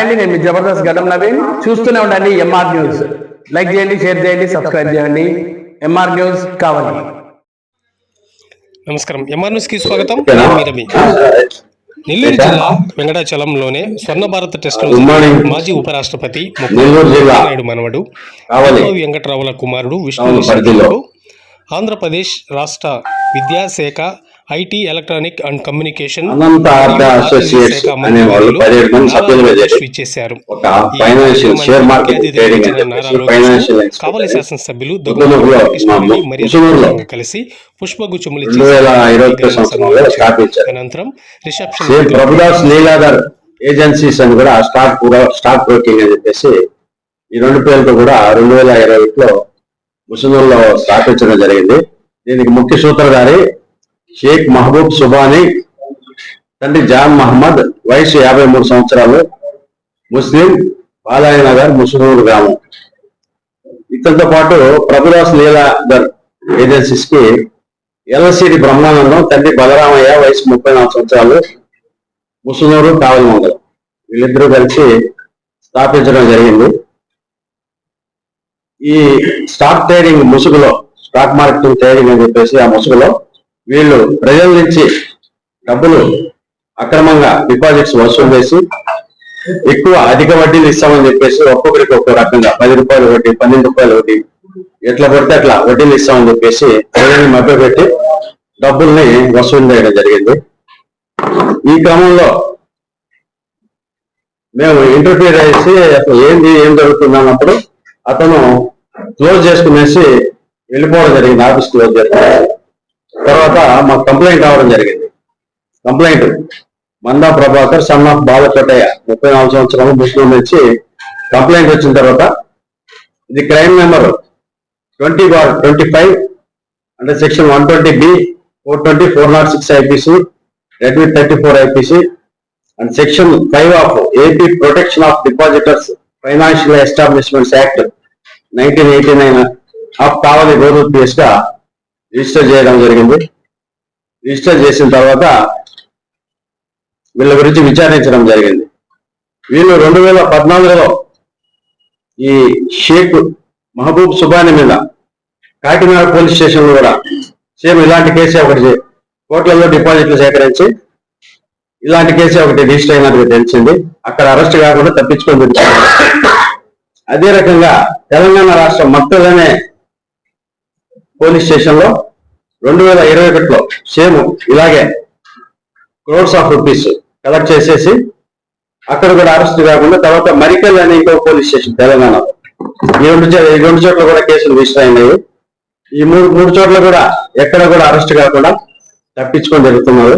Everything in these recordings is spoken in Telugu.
అండి నేను జబర్దస్త్ గడ్డం నవీన్ చూస్తూనే ఉండండి ఎంఆర్ న్యూస్ లైక్ చేయండి షేర్ చేయండి సబ్స్క్రైబ్ చేయండి. ఎంఆర్ న్యూస్ కావాలి. నమస్కారం. ఎంఆర్ న్యూస్కి స్వాగతం. నేను మీ రవి నెల్లూరు జిల్లా వెంకటాచలంలోనే స్వర్ణ భారత్ morning. మాజీ ఉపరాష్ట్రపతి నాయుడు మనవడు వెంకటరావుల కుమారుడు విష్ణు ఆంధ్రప్రదేశ్ రాష్ట్ర విద్యాశాఖ IT electronic and communication financial Kavali శాసనసభ్యులు మరియు కలిసి పుష్పగుచ్చములు అనంతరం రిసెప్షన్ ఏజెన్సీస్ అని కూడా స్టాక్ స్టాక్ బ్రోకింగ్ అని చెప్పేసి ఈ రెండు పేర్లతో కూడా రెండు వేల ఇరవై ఒకటిలో ముసునూరులో స్థాపించడం జరిగింది. దీనికి ముఖ్య సూత్రధారి షేక్ మహబూబ్ సుబానీ తండ్రి జాన్ మహమ్మద్ వయసు యాభై మూడు సంవత్సరాలు ముస్లిం బాలాయ నగర్ ముసునూరు గ్రామం. ఇతనితో పాటు ప్రభుదాస్ లీలాధర్ ఏజెన్సీస్కి ఎల్ఎస్సిడి బ్రహ్మానందం తండ్రి బలరామయ్య వయసు ముప్పై నాలుగు సంవత్సరాలు ముసునూరు కావలమండలం వీళ్ళిద్దరూ కలిసి స్థాపించడం జరిగింది. ఈ స్టాక్ ట్రేడింగ్ ముసుగులో స్టాక్ మార్కెటింగ్ ట్రేడింగ్ అని చెప్పేసి ఆ ముసుగులో వీళ్ళు ప్రజల నుంచి డబ్బులు అక్రమంగా డిపాజిట్స్ వసూలు చేసి ఎక్కువ అధిక వడ్డీలు ఇస్తామని చెప్పేసి ఒక్కొక్కరికి ఒక్కో రకంగా పది రూపాయలు వడ్డీ పన్నెండు రూపాయలు వడ్డీ ఎట్లా పడితే అట్లా వడ్డీలు ఇస్తామని చెప్పేసి ప్రజల్ని మభ్యపెట్టి డబ్బుల్ని వసూలు చేయడం జరిగింది. ఈ క్రమంలో మేము ఇంటర్ఫీర్ చేసి అసలు ఏంది ఏం జరుగుతుంది అన్నప్పుడు అతను క్లోజ్ చేసుకునేసి వెళ్ళిపోవడం జరిగింది ఆఫీస్ క్లోజ్ చేసుకునేసి. తర్వాత మాకు కంప్లైంట్ రావడం జరిగింది. Complaint Manda Prabhakar son of Balakotaiah ముప్పై నాలుగు సంవత్సరాలు ముస్లిం నుంచి కంప్లైంట్ వచ్చిన తర్వాత ఇది crime number twenty bar twenty five అంటే section one twenty B four twenty four naught six IPC read with thirty four IPC and section five of AP protection of depositors financial establishments act nineteen eighty nine of Kavali గౌరవ పిఎస్గా రిజిస్టర్ చేయడం జరిగింది. రిజిస్టర్ చేసిన తర్వాత వీళ్ళ గురించి విచారించడం జరిగింది. వీళ్ళు రెండు వేల పద్నాలుగులో ఈ షేక్ మహబూబ్ సుబాని మీద కాకినాడ పోలీస్ స్టేషన్ కూడా సేమ్ ఇలాంటి కేసే ఒకటి కోట్లలో డిపాజిట్లు సేకరించి ఇలాంటి కేసే ఒకటి రిజిస్టర్ అయినట్టుగా తెలిసింది. అక్కడ అరెస్ట్ కాకుండా తప్పించుకొని అదే రకంగా తెలంగాణ రాష్ట్రం మొత్తంలోనే పోలీస్ స్టేషన్లో రెండు వేల ఇరవై ఒకటిలో సేమ్ ఇలాగే క్రోడ్స్ ఆఫ్ రూపీస్ కలెక్ట్ చేసేసి అక్కడ కూడా అరెస్ట్ కాకుండా తర్వాత మరికల్ అనే ఇంకో పోలీస్ స్టేషన్ తెలంగాణలో ఈ రెండు ఈ రెండు చోట్ల కూడా కేసులు రిజిస్టర్ అయినాయి ఈ మూడు మూడు చోట్ల కూడా ఎక్కడ కూడా అరెస్ట్ కాకుండా తప్పించుకొని జరుగుతున్నారు.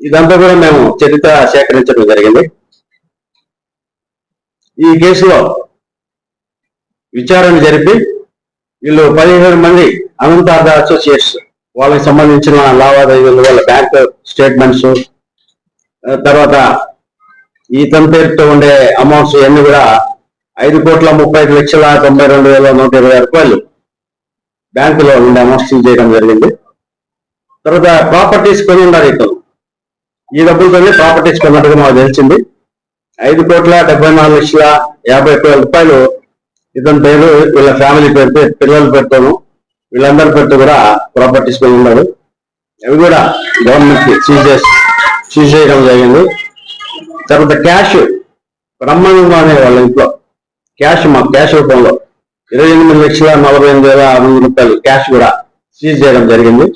ఇదంతా కూడా మేము చరిత్ర సేకరించడం జరిగింది. ఈ కేసులో విచారణ జరిపి వీళ్ళు పదిహేడు మంది అనంతార్థ అసోసియేట్స్ వాళ్ళకి సంబంధించిన లావాదేవీలు వాళ్ళ బ్యాంక్ స్టేట్మెంట్స్ తర్వాత ఇతని పేరుతో ఉండే అమౌంట్స్ ఇవన్నీ కూడా ఐదు కోట్ల ముప్పై ఐదు లక్షల తొంభై రెండు వేల నూట ఇరవై రూపాయలు బ్యాంకులో ఉండే అమౌంట్స్ సీజ్ చేయడం జరిగింది. తర్వాత ప్రాపర్టీస్ కొని ఉన్నారు ఇతను. ఈ డబ్బులతోనే ప్రాపర్టీస్ కొన్నట్టుగా మాకు తెలిసింది. ఐదు కోట్ల డెబ్బై నాలుగు లక్షల యాభై ఒక్క వేల రూపాయలు ఇతని పేరు వీళ్ళ ఫ్యామిలీ పేరుతో పిల్లల పేరుతోను వీళ్ళందరి పెట్టు కూడా ప్రాపర్టీస్ కొని ఉన్నారు అవి కూడా గవర్నమెంట్కి సీజ్ చేసి సీజ్ చేయడం జరిగింది. తర్వాత క్యాష్ బ్రహ్మాండంగా అనే వాళ్ళ ఇంట్లో. క్యాష్ మా క్యాష్ రూపంలో ఇరవై ఎనిమిది లక్షల నలభై ఎనిమిది వేల ఆరు వందల రూపాయలు క్యాష్ కూడా సీజ్ చేయడం జరిగింది.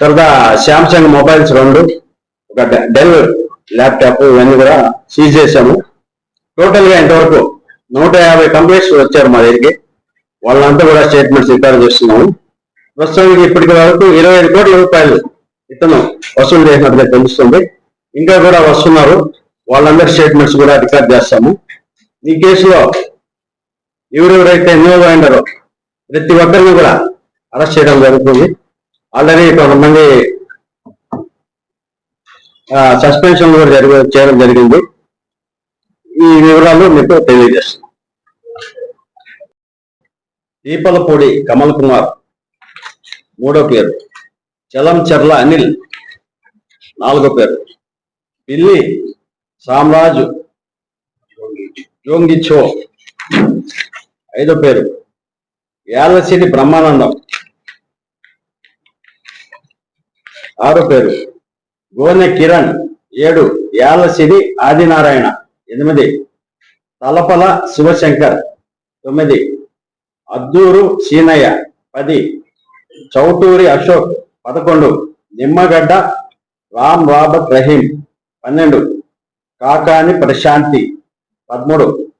తర్వాత శాంసంగ్ మొబైల్స్ రెండు ఒక డెల్ ల్యాప్టాప్ ఇవన్నీ కూడా సీజ్ చేశాము. టోటల్గా ఇంతవరకు నూట యాభై కంప్లైంట్స్ వచ్చారు మా దగ్గరికి. వాళ్ళంతా కూడా స్టేట్మెంట్స్ రికార్డు చేస్తున్నాము. ప్రస్తుతానికి ఇప్పటికి వరకు ఇరవై ఐదు కోట్ల రూపాయలు ఇతను వసూలు చేసినట్టుగా తెలుస్తుంది. ఇంకా కూడా వస్తున్నారు. వాళ్ళందరి స్టేట్మెంట్స్ కూడా రికార్డ్ చేస్తాము. ఈ కేసులో ఎవరెవరైతే ఇన్వాల్వ్ అయినారో ప్రతి ఒక్కరిని కూడా అరెస్ట్ చేయడం జరుగుతుంది. ఆల్రెడీ కొంతమంది సస్పెన్షన్ కూడా జరిగే చేయడం జరిగింది. ఈ వివరాలు మీకు తెలియజేస్తాను దీపలపూడి కమల్ కుమార్. మూడో పేరు. చలం చర్ల అనిల్. నాలుగో పేరు. పిల్లి సామ్రాజు. జోంగిచో ఐదో పేరు. యాలసిరి బ్రహ్మానందం. ఆరో పేరు. గోనె కిరణ్. ఏడు. యాలసిరి ఆదినారాయణ. ఎనిమిది. తలపల శివశంకర్. తొమ్మిది. అద్దూరు సీనయ్య పది. చౌటూరి అశోక్ పదకొండు. నిమ్మగడ్డ రామ్ రాబర్ట్ రహీం పన్నెండు. కాకాని ప్రశాంతి పదమూడు.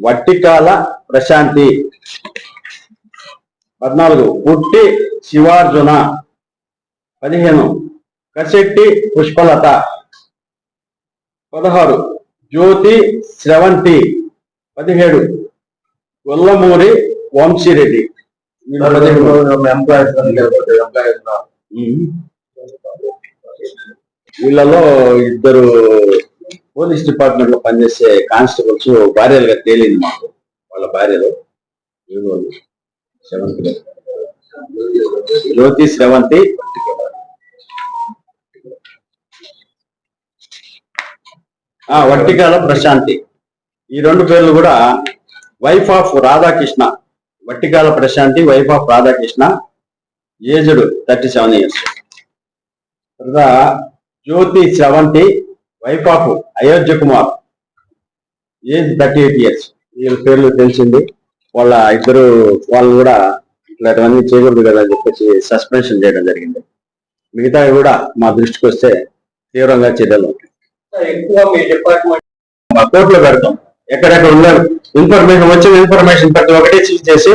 వట్టికాల ప్రశాంతి పద్నాలుగు. పుట్టి శివార్జున పదిహేను. కశెట్టి పుష్పలత పదహారు. జ్యోతి శ్రవంతి పదిహేడు. గొల్లమూరి వంశీరెడ్డి. వీళ్ళలో ఇద్దరు పోలీస్ డిపార్ట్మెంట్లో పనిచేసే కానిస్టేబుల్స్ భార్యలుగా తేలింది మాకు వాళ్ళ భార్యలు. శ్రవంతి జ్యోతి శ్రవంతి వట్టికాల ప్రశాంతి. ఈ రెండు పేర్లు కూడా wife of Radhakrishna. Vattikala Prashanthi wife of Radhakrishna aged thirty seven years. తర్వాత Jyothi Sravanthi wife of Ayodhya Kumar age thirty eight years. వీళ్ళ పేర్లు తెలిసింది. వాళ్ళ ఇద్దరు వాళ్ళు కూడా ఇట్లాంటివన్నీ చేయకూడదు కదా అని చెప్పేసి సస్పెన్షన్ చేయడం జరిగింది. మిగతావి కూడా మా దృష్టికి వస్తే తీవ్రంగా చర్యలు ఉంటాయి. ఎక్కువ మీ డిపార్ట్మెంట్ మా కోర్టులో పెడతాం. ఎక్కడెక్కడ ఉన్నారు? ఇన్ఫర్మేషన్ వచ్చిన ఇన్ఫర్మేషన్ ప్రతి ఒక్కటి సీజ్ చేసి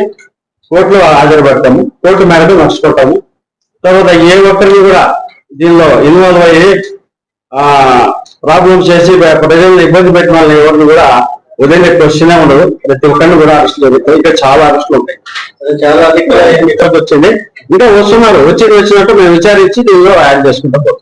కోర్టులో హాజరుపెడతాము. కోర్టు మేరకు నడుచుకుంటాము. తర్వాత ఏ ఒక్కరిని కూడా దీనిలో ఇన్వాల్వ్ అయ్యి ఆ ప్రాబ్లమ్స్ చేసి ప్రజల్ని ఇబ్బంది పెట్టిన వాళ్ళని ఎవరిని కూడా వదిలే క్వశ్చనే ఉండదు. ప్రతి ఒక్కరిని కూడా అరెస్ట్ జరుగుతాయి. ఇంకా చాలా అరెస్టులు ఉంటాయి. చాలా ఇక్కడికి వచ్చింది. ఇంకా వస్తున్నారు. వచ్చేది వచ్చినట్టు మేము విచారించి దీనిలో యాడ్ చేసుకుంటాం.